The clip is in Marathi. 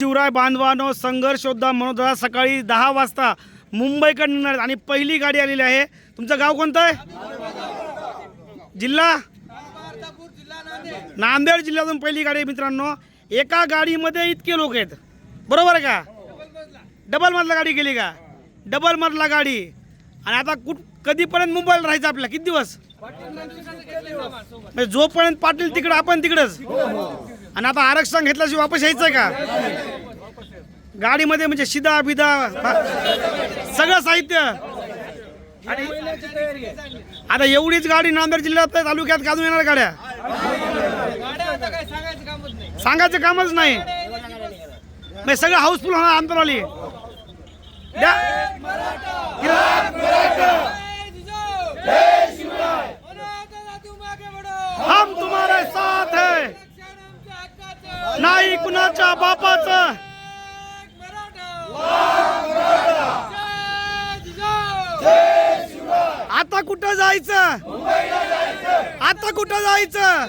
शिवराय बांधवानो संघर्ष योद्धा मनोदरा सकाळी दहा वाजता मुंबईकडे निघणार आहेत आणि पहिली गाडी आलेली आहे. तुमचं गाव कोणतं आहे? जिल्हा? नांदेड जिल्ह्यातून पहिली गाडी आहे मित्रांनो. एका गाडीमध्ये इतके लोक आहेत. बरोबर आहे का? डबल मधला गाडी गेली का? डबल मधला गाडी. आणि आता कुठ कधीपर्यंत मुंबईला राहायचं आपल्याला? किती दिवस? म्हणजे जोपर्यंत पाटील तिकडं आपण तिकडंच. आणि आता आरक्षण घेतल्याशिवाय वापस यायचं का? गाडीमध्ये म्हणजे शिदा बिदा सगळं साहित्य. आणि आता एवढीच गाडी नांदेड जिल्ह्यात तालुक्यात काजून येणार गाड्या? सांगायचं कामच नाही. सगळं हाऊसफुल होणार आंतरवाली नाही कुणाच्या बापाचं. आता कुठं जायचं? आता कुठं जायचं?